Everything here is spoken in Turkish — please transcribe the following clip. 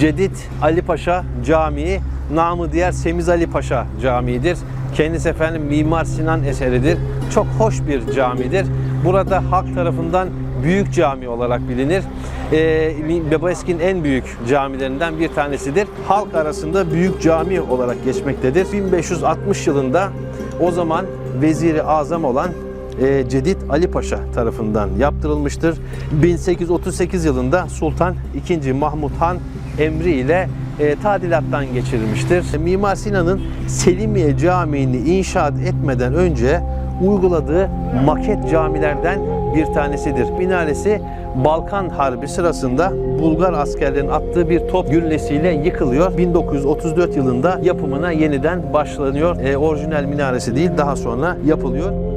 Cedid Ali Paşa Camii, namı diğer Semiz Ali Paşa Camii'dir. Kendisi efendim Mimar Sinan eseridir. Çok hoş bir camidir. Burada halk tarafından büyük cami olarak bilinir. Ee, Bebeski'nin en büyük camilerinden bir tanesidir. Halk arasında büyük cami olarak geçmektedir. 1560 yılında o zaman Veziri Azam olan e, Cedid Ali Paşa tarafından yaptırılmıştır. 1838 yılında Sultan II. Mahmut Han emri ile e, tadilattan geçirilmiştir. Mimar Sinan'ın Selimiye Camii'ni inşaat etmeden önce uyguladığı maket camilerden bir tanesidir. Minaresi Balkan Harbi sırasında Bulgar askerlerin attığı bir top güllesiyle yıkılıyor. 1934 yılında yapımına yeniden başlanıyor. E, orijinal minaresi değil daha sonra yapılıyor.